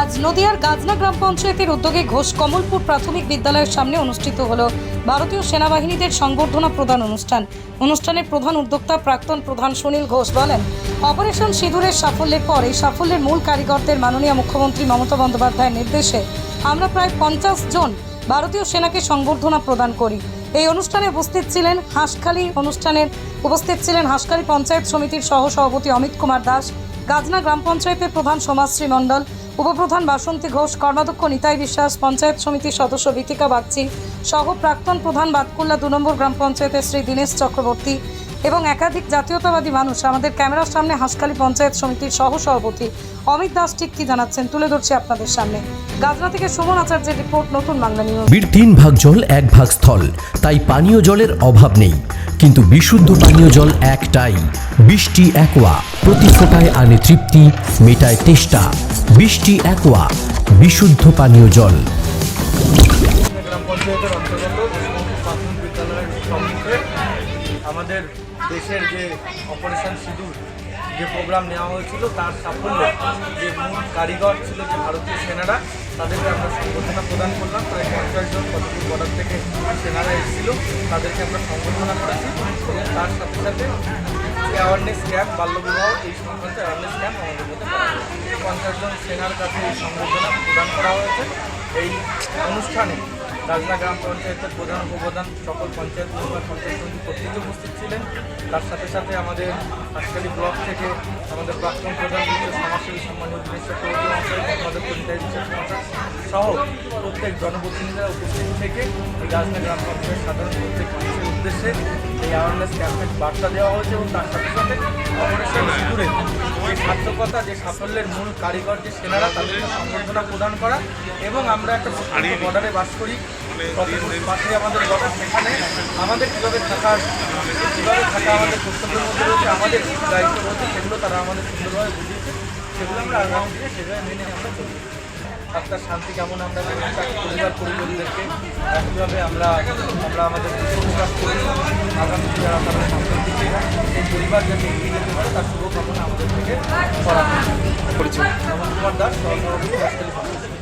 আজ নদিয়ার গাজনা গ্রাম পঞ্চায়েতের উদ্যোগে ঘোষ কমলপুর প্রাথমিক বিদ্যালয়ের সামনে অনুষ্ঠিত হলো ভারতীয় সেনাবাহিনীদের সংবর্ধনা প্রদান অনুষ্ঠান। অনুষ্ঠানের প্রধান উদ্যোক্তা প্রাক্তন প্রধান সুনীল ঘোষ বলেন, অপারেশন সিঁদুরের সাফল্যের পর এই সাফল্যের মূল কারিগরদের মাননীয় মুখ্যমন্ত্রী মমতা বন্দ্যোপাধ্যায়ের নির্দেশে আমরা প্রায় পঞ্চাশ জন ভারতীয় সেনাকে সংবর্ধনা প্রদান করি। এই অনুষ্ঠানে উপস্থিত ছিলেন হাঁসখালী অনুষ্ঠানের, উপস্থিত ছিলেন হাঁসখালী পঞ্চায়েত সমিতির সহ সভাপতি অমিত কুমার দাস, গাজনা গ্রাম পঞ্চায়েতের প্রধান সমাজশ্রী মণ্ডল, উপপ্রধান বাসন্তী ঘোষ, কর্মাধ্যক্ষ নিতাই বিশ্বাস, পঞ্চায়েত সমিতির সদস্য বিথিকা বাগচি সহ প্রাক্তন প্রধান বাতকুল্লা দু নম্বর গ্রাম পঞ্চায়েতের শ্রী দীনেশ চক্রবর্তী এবং একাধিক জাতীয়তাবাদী মানুষ আমাদের ক্যামেরার সামনে হাঁসখালী পঞ্চায়েত সমিতির সহ সভাপতি অমিত দাস ঠিক কি জানাচ্ছেন তুলে ধরছি আপনাদের সামনে। গাজরা থেকে সুমন আচার্যের রিপোর্ট, নতুন বাংলা নিউজ। পৃথিবীর তিন ভাগ জল, এক ভাগ স্থল। তাই পানীয় জলের অভাব নেই। কিন্তু বিশুদ্ধ পানীয় জল একটাই। বৃষ্টি একোয়া। প্রতি ফোটায় আনে তৃপ্তি, মেটায় তেষ্টা। বৃষ্টি একোয়া। বিশুদ্ধ পানীয় জল। দেশের যে অপারেশন সিঁদুর যে প্রোগ্রাম নেওয়া হয়েছিল, তার সাফল্যে, যে মূল কারিগর ছিল যে ভারতীয় সেনারা, তাদেরকে আমরা সংবর্ধনা প্রদান করলাম। প্রায় পঞ্চাশ জন কতগুলো বর্ডার থেকে সেনারা এসেছিল, তাদেরকে আমরা সংবর্ধনা করেছি। এবং তার সাথে সাথে অ্যাওয়ারনেস ক্যাম্প বাল্যবিবাহ এই সংক্রান্ত অ্যাওয়ারনেস ক্যাম্প আমাদের মধ্যে পঞ্চাশ জন সেনার কাছে এই সংবর্ধনা প্রদান করা হয়েছে। এই অনুষ্ঠানে রাজনা গ্রাম পঞ্চায়েতের প্রধান, উপপ্রধান সকল পঞ্চায়েত মেম্বার, পঞ্চায়েত প্রত্যেকে উপস্থিত ছিলেন। তার সাথে সাথে আমাদের হাসখালি ব্লক থেকে আমাদের প্রাক্তন প্রধান সমাজসেবী সম্মানীয় আমাদের পরিচিত মহাশয় সহ প্রত্যেক জনপ্রতিনিধিরা উপস্থিত থেকে এই রাজনা গ্রাম পঞ্চায়েত সাধারণ প্রত্যেক মানুষের উদ্দেশ্যে এই অ্যাওয়ারনেস ক্যাম্পের বার্তা দেওয়া হয়েছে এবং তার সাথে সাথে অপারেশন সিঁদুরে যে সার্থকতা, যে সাফল্যের মূল কারিগর, যে সেনারা তাদেরকে সংবর্ধনা প্রদান করা এবং আমরা একটা বর্ডারে বাস করি। পাশে আমাদের বর্ডার, সেখানে আমাদের কীভাবে থাকা কীভাবে থাকা আমাদের কর্তব্যের মধ্যে রয়েছে, আমাদের দায়িত্ব রয়েছে, সেগুলো তারা আমাদের সুন্দরভাবে বুঝিয়েছে। সেগুলো আমরা আগামী দিনে সেভাবে মেনে আমরা চলি আত্মার শান্তি কেমন আমরা পরিবার পরিজনদেরকে। একইভাবে আমরা আমরা আমাদের প্রকাশ করি। আগামী দিনে যারা তারা সম্পর্কে দিকে এই পরিবার যাতে এগিয়ে যেতে পারে তার শুভকামনা আমাদের থেকে করা পরিচয়। আমার কুমার দাস। হাসপাতাল